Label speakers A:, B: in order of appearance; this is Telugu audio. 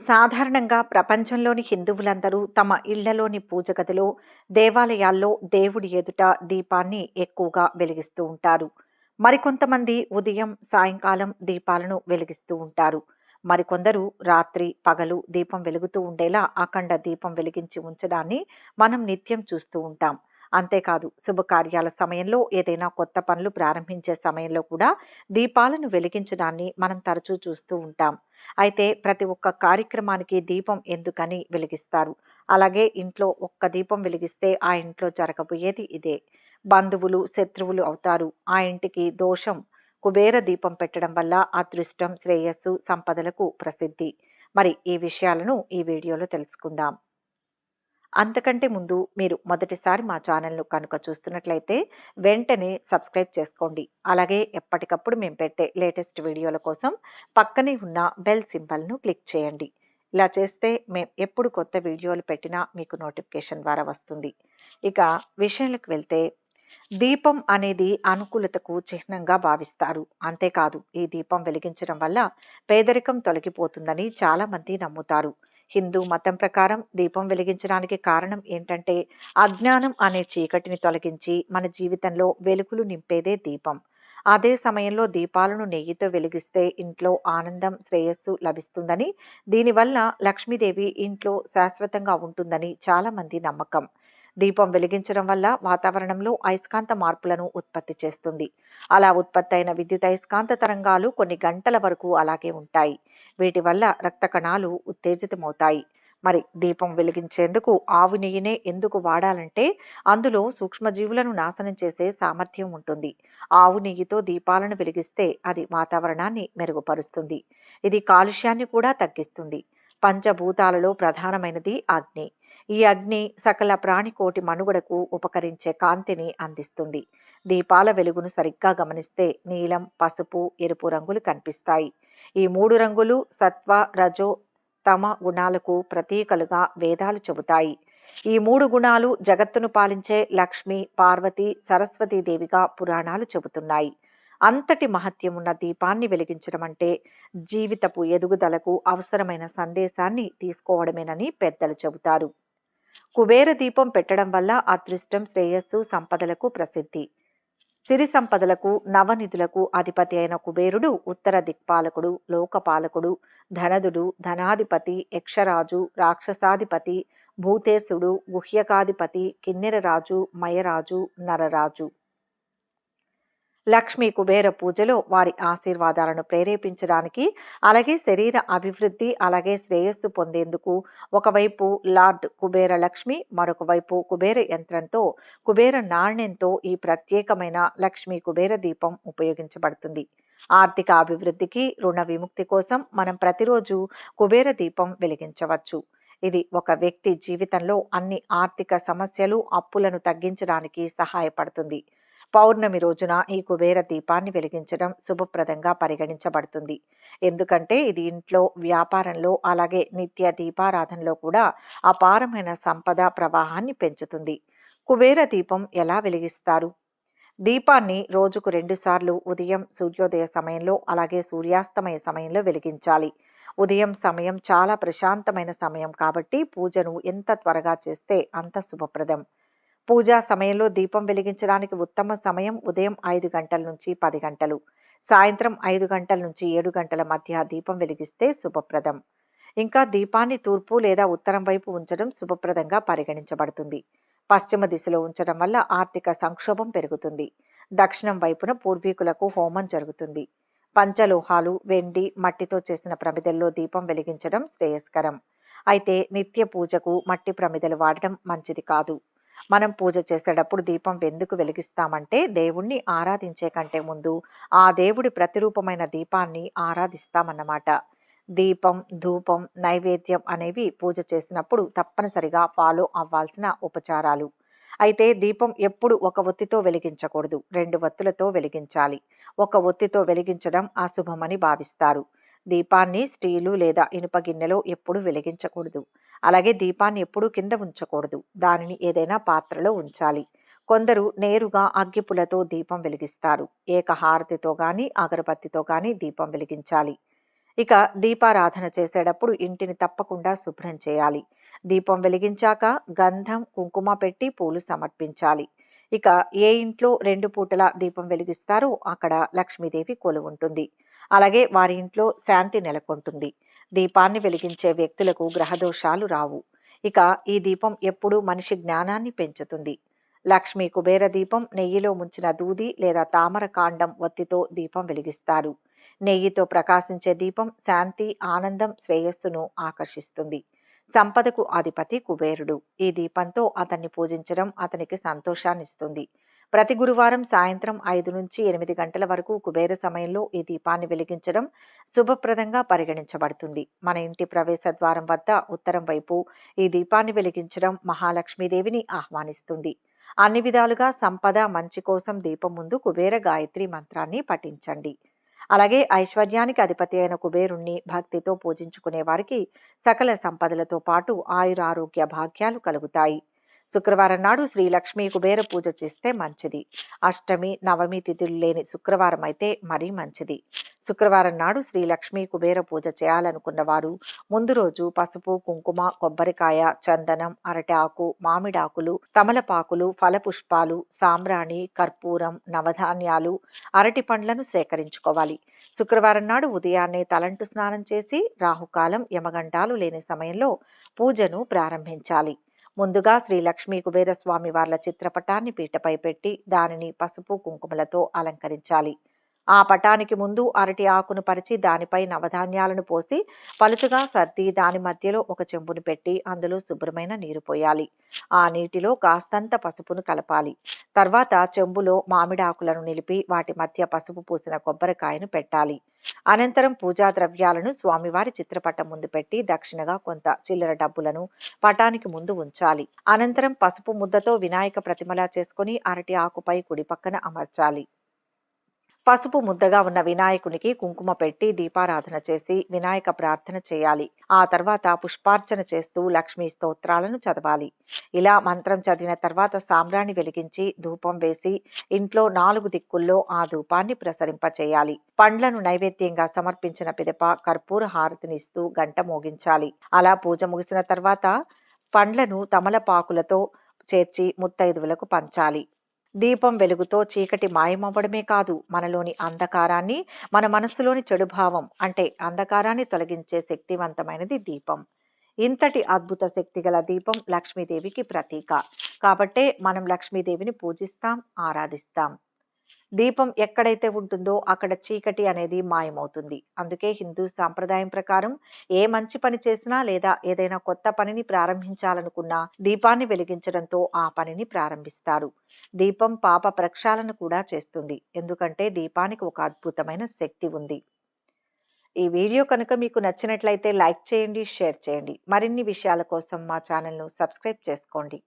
A: సాధారణంగా ప్రపంచంలోని హిందువులందరూ తమ ఇళ్ళలోని పూజ గదిలో దేవాలయాల్లో దేవుడి ఎదుట దీపాన్ని ఎక్కువగా వెలిగిస్తూ ఉంటారు. మరికొంతమంది ఉదయం సాయంకాలం దీపాలను వెలిగిస్తూ ఉంటారు. మరికొందరు రాత్రి పగలు దీపం వెలుగుతూ ఉండేలా అఖండ దీపం వెలిగించి ఉంచడాన్ని మనం నిత్యం చూస్తూ ఉంటాం. అంతేకాదు శుభకార్యాల సమయంలో ఏదైనా కొత్త పనులు ప్రారంభించే సమయంలో కూడా దీపాలను వెలిగించడాన్ని మనం తరచూ చూస్తూ ఉంటాం. అయితే ప్రతి ఒక్క కార్యక్రమానికి దీపం ఎందుకని వెలిగిస్తారు? అలాగే ఇంట్లో ఒక్క దీపం వెలిగిస్తే ఆ ఇంట్లో జరగబోయేది ఇదే. బంధువులు శత్రువులు అవుతారు. ఆ ఇంటికి దోషం కుబేర దీపం పెట్టడం వల్ల అదృష్టం శ్రేయస్సు సంపదలకు ప్రసిద్ధి. మరి ఈ విషయాలను ఈ వీడియోలో తెలుసుకుందాం. అంతకంటే ముందు మీరు మొదటిసారి మా ఛానల్ను కనుక చూస్తున్నట్లయితే వెంటనే సబ్స్క్రైబ్ చేసుకోండి. అలాగే ఎప్పటికప్పుడు మేము పెట్టే లేటెస్ట్ వీడియోల కోసం పక్కనే ఉన్న బెల్ సింబల్ను క్లిక్ చేయండి. ఇలా చేస్తే మేము ఎప్పుడు కొత్త వీడియోలు పెట్టినా మీకు నోటిఫికేషన్ ద్వారా వస్తుంది. ఇక విషయంలోకి వెళ్తే దీపం అనేది అనుకూలతకు చిహ్నంగా భావిస్తారు. అంతేకాదు ఈ దీపం వెలిగించడం వల్ల పేదరికం తొలగిపోతుందని చాలామంది నమ్ముతారు. హిందూ మతం ప్రకారం దీపం వెలిగించడానికి కారణం ఏంటంటే అజ్ఞానం అనే చీకటిని తొలగించి మన జీవితంలో వెలుగులు నింపేదే దీపం. అదే సమయంలో దీపాలను నెయ్యితో వెలిగిస్తే ఇంట్లో ఆనందం శ్రేయస్సు లభిస్తుందని దీనివల్ల లక్ష్మీదేవి ఇంట్లో శాశ్వతంగా ఉంటుందని చాలామంది నమ్మకం. దీపం వెలిగించడం వల్ల వాతావరణంలో అయస్కాంత మార్పులను ఉత్పత్తి చేస్తుంది. అలా ఉత్పత్తి అయిన విద్యుత్ అయస్కాంత తరంగాలు కొన్ని గంటల వరకు అలాగే ఉంటాయి. వీటి వల్ల రక్త కణాలు ఉత్తేజితమవుతాయి. మరి దీపం వెలిగించేందుకు ఆవు నెయ్యినే ఎందుకు వాడాలంటే అందులో సూక్ష్మజీవులను నాశనం చేసే సామర్థ్యం ఉంటుంది. ఆవు నెయ్యితో దీపాలను వెలిగిస్తే అది వాతావరణాన్ని మెరుగుపరుస్తుంది. ఇది కాలుష్యాన్ని కూడా తగ్గిస్తుంది. పంచభూతాలలో ప్రధానమైనది అగ్ని. ఈ అగ్ని సకల ప్రాణికోటి మనుగడకు ఉపకరించే కాంతిని అందిస్తుంది. దీపాల వెలుగును సరిగ్గా గమనిస్తే నీలం పసుపు ఎరుపు రంగులు కనిపిస్తాయి. ఈ మూడు రంగులు సత్వ రజో తమ గుణాలకు ప్రతీకలుగా వేదాలు చెబుతాయి. ఈ మూడు గుణాలు జగత్తును పాలించే లక్ష్మి పార్వతి సరస్వతీదేవిగా పురాణాలు చెబుతున్నాయి. అంతటి మహత్యం ఉన్న దీపాన్ని వెలిగించడం అంటే జీవితపు ఎదుగుదలకు అవసరమైన సందేశాన్ని తీసుకోవడమేనని పెద్దలు చెబుతారు. కుబేర దీపం పెట్టడం వల్ల అదృష్టం శ్రేయస్సు సంపదలకు ప్రసిద్ధి. సిరి సంపదలకు నవనిధులకు అధిపతి అయిన కుబేరుడు ఉత్తర దిక్పాలకుడు లోకపాలకుడు ధనదుడు ధనాధిపతి యక్షరాజు రాక్షసాధిపతి భూతేశుడు గుహ్యకాధిపతి కిన్నెరరాజు మయరాజు నరరాజు. లక్ష్మీ కుబేర పూజలో వారి ఆశీర్వాదాలను ప్రేరేపించడానికి అలాగే శరీర అభివృద్ధి అలాగే శ్రేయస్సు పొందేందుకు. ఒకవైపు లార్డ్ కుబేర లక్ష్మి మరొక వైపు కుబేర యంత్రంతో కుబేర నాణ్యంతో ఈ ప్రత్యేకమైన లక్ష్మీ కుబేర దీపం ఉపయోగించబడుతుంది. ఆర్థిక అభివృద్ధికి రుణ విముక్తి కోసం మనం ప్రతిరోజు కుబేర దీపం వెలిగించవచ్చు. ఇది ఒక వ్యక్తి జీవితంలో అన్ని ఆర్థిక సమస్యలు అప్పులను తగ్గించడానికి సహాయపడుతుంది. పౌర్ణమి రోజున ఈ కుబేర దీపాన్ని వెలిగించడం శుభప్రదంగా పరిగణించబడుతుంది. ఎందుకంటే ఇది ఇంట్లో వ్యాపారంలో అలాగే నిత్య దీపారాధనలో కూడా అపారమైన సంపద ప్రవాహాన్ని పెంచుతుంది. కుబేర దీపం ఎలా వెలిగిస్తారు? దీపాన్ని రోజుకు రెండుసార్లు ఉదయం సూర్యోదయ సమయంలో అలాగే సూర్యాస్తమయ సమయంలో వెలిగించాలి. ఉదయం సమయం చాలా ప్రశాంతమైన సమయం కాబట్టి పూజను ఎంత త్వరగా చేస్తే అంత శుభప్రదం. పూజా సమయంలో దీపం వెలిగించడానికి ఉత్తమ సమయం ఉదయం ఐదు గంటల నుంచి పది గంటలు. సాయంత్రం ఐదు గంటల నుంచి ఏడు గంటల మధ్య దీపం వెలిగిస్తే శుభప్రదం. ఇంకా దీపాన్ని తూర్పు లేదా ఉత్తరం వైపు ఉంచడం శుభప్రదంగా పరిగణించబడుతుంది. పశ్చిమ దిశలో ఉంచడం వల్ల ఆర్థిక సంక్షోభం పెరుగుతుంది. దక్షిణం వైపున పూర్వీకులకు హోమం జరుగుతుంది. పంచలోహాలు వెండి మట్టితో చేసిన ప్రమిదల్లో దీపం వెలిగించడం శ్రేయస్కరం. అయితే నిత్య పూజకు మట్టి ప్రమిదలు వాడడం మంచిది కాదు. మనం పూజ చేసేటప్పుడు దీపం ఎందుకు వెలిగిస్తామంటే దేవుణ్ణి ఆరాధించే కంటే ముందు ఆ దేవుడి ప్రతిరూపమైన దీపాన్ని ఆరాధిస్తామన్నమాట. దీపం ధూపం నైవేద్యం అనేవి పూజ చేసినప్పుడు తప్పనిసరిగా ఫాలో అవ్వాల్సిన ఉపచారాలు. అయితే దీపం ఎప్పుడు ఒక ఒత్తితో వెలిగించకూడదు. రెండు ఒత్తులతో వెలిగించాలి. ఒక ఒత్తితో వెలిగించడం అశుభమని భావిస్తారు. దీపాన్ని స్టీలు లేదా ఇనుప గిన్నెలో ఎప్పుడు వెలిగించకూడదు. అలాగే దీపాన్ని ఎప్పుడూ కింద ఉంచకూడదు. దానిని ఏదైనా పాత్రలో ఉంచాలి. కొందరు నేరుగా అగ్గిపులతో దీపం వెలిగిస్తారు. ఏకహారతితో గాని అగరబత్తితో గాని దీపం వెలిగించాలి. ఇక దీపారాధన చేసేటప్పుడు ఇంటిని తప్పకుండా శుభ్రం చేయాలి. దీపం వెలిగించాక గంధం కుంకుమ పెట్టి పూలు సమర్పించాలి. ఇక ఏ ఇంట్లో రెండు పూటల దీపం వెలిగిస్తారో అక్కడ లక్ష్మీదేవి కొలువుంటుంది అలాగే వారి ఇంట్లో శాంతి నెలకొంటుంది. దీపాన్ని వెలిగించే వ్యక్తులకు గ్రహదోషాలు రావు. ఇక ఈ దీపం ఎప్పుడూ మనిషి జ్ఞానాన్ని పెంచుతుంది. లక్ష్మీ కుబేర దీపం నెయ్యిలో ముంచిన దూది లేదా తామర కాండం ఒత్తితో దీపం వెలిగిస్తారు. నెయ్యితో ప్రకాశించే దీపం శాంతి ఆనందం శ్రేయస్సును ఆకర్షిస్తుంది. సంపదకు అధిపతి కుబేరుడు. ఈ దీపంతో అతన్ని పూజించడం అతనికి సంతోషాన్నిస్తుంది. ప్రతి గురువారం సాయంత్రం ఐదు నుంచి ఎనిమిది గంటల వరకు కుబేర సమయంలో ఈ దీపాన్ని వెలిగించడం శుభప్రదంగా పరిగణించబడుతుంది. మన ఇంటి ప్రవేశ ద్వారం వద్ద ఉత్తరం వైపు ఈ దీపాన్ని వెలిగించడం మహాలక్ష్మీదేవిని ఆహ్వానిస్తుంది. అన్ని విధాలుగా సంపద మంచి కోసం దీపం ముందు కుబేర గాయత్రి మంత్రాన్ని పఠించండి. అలాగే ఐశ్వర్యానికి అధిపతి అయిన కుబేరుణ్ణి భక్తితో పూజించుకునే వారికి సకల సంపదలతో పాటు ఆయురారోగ్య భాగ్యాలు కలుగుతాయి. శుక్రవారం నాడు శ్రీ లక్ష్మీ కుబేర పూజ చేస్తే మంచిది. అష్టమి నవమి తిథులు లేని శుక్రవారం అయితే మరీ మంచిది. శుక్రవారం నాడు శ్రీ లక్ష్మీ కుబేర పూజ చేయాలనుకున్న వారు ముందు రోజు పసుపు కుంకుమ కొబ్బరికాయ చందనం అరటి ఆకు మామిడాకులు తమలపాకులు ఫలపుష్పాలు సాంబ్రాణి కర్పూరం నవధాన్యాలు అరటి పండ్లను సేకరించుకోవాలి. శుక్రవారం నాడు ఉదయాన్నే తలంటు స్నానం చేసి రాహుకాలం యమగంటాలు లేని సమయంలో పూజను ప్రారంభించాలి. ముందుగా శ్రీ లక్ష్మీ కుబేరస్వామి వార్ల చిత్రపటాన్ని పీటపై పెట్టి దానిని పసుపు కుంకుమలతో అలంకరించాలి. ఆ పటానికి ముందు అరటి ఆకును పరిచి దానిపై నవధాన్యాలను పోసి పలుచగా సర్ది దాని మధ్యలో ఒక చెంబును పెట్టి అందులో శుభ్రమైన నీరు పోయాలి. ఆ నీటిలో కాస్తంత పసుపును కలపాలి. తర్వాత చెంబులో మామిడాకులను నిలిపి వాటి మధ్య పసుపు పూసిన కొబ్బరికాయను పెట్టాలి. అనంతరం పూజా ద్రవ్యాలను స్వామివారి చిత్రపటం ముందు పెట్టి దక్షిణగా కొంత చిల్లర డబ్బులను పటానికి ముందు ఉంచాలి. అనంతరం పసుపు ముద్దతో వినాయక ప్రతిమలా చేసుకుని అరటి ఆకుపై కుడి పక్కన అమర్చాలి. పసుపు ముద్దగా ఉన్న వినాయకునికి కుంకుమ పెట్టి దీపారాధన చేసి వినాయక ప్రార్థన చేయాలి. ఆ తర్వాత పుష్పార్చన చేస్తూ లక్ష్మీ స్తోత్రాలను చదవాలి. ఇలా మంత్రం చదివిన తర్వాత సాంబ్రాణి వెలిగించి ధూపం వేసి ఇంట్లో నాలుగు దిక్కుల్లో ఆ ధూపాన్ని ప్రసరింప చేయాలి. పండ్లను నైవేద్యంగా సమర్పించిన పిదప కర్పూర హారతినిస్తూ గంట మోగించాలి. అలా పూజ ముగిసిన తర్వాత పండ్లను తమలపాకులతో చేర్చి ముత్తైదువులకు పంచాలి. దీపం వెలుగుతో చీకటి మాయమవ్వడమే కాదు మనలోని అంధకారాన్ని మన మనస్సులోని చెడు భావం అంటే అంధకారాన్ని తొలగించే శక్తివంతమైనది దీపం. ఇంతటి అద్భుత శక్తి గల దీపం లక్ష్మీదేవికి ప్రతీక. కాబట్టే మనం లక్ష్మీదేవిని పూజిస్తాం ఆరాధిస్తాం. దీపం ఎక్కడైతే ఉంటుందో అక్కడ చీకటి అనేది మాయమవుతుంది. అందుకే హిందూ సాంప్రదాయం ప్రకారం ఏ మంచి పని చేసినా లేదా ఏదైనా కొత్త పనిని ప్రారంభించాలనుకున్నా దీపాన్ని వెలిగించడంతో ఆ పనిని ప్రారంభిస్తారు. దీపం పాప ప్రక్షాళన కూడా చేస్తుంది. ఎందుకంటే దీపానికి ఒక అద్భుతమైన శక్తి ఉంది. ఈ వీడియో కనుక మీకు నచ్చినట్లయితే లైక్ చేయండి షేర్ చేయండి. మరిన్ని విషయాల కోసం మా ఛానల్ను సబ్స్క్రైబ్ చేసుకోండి.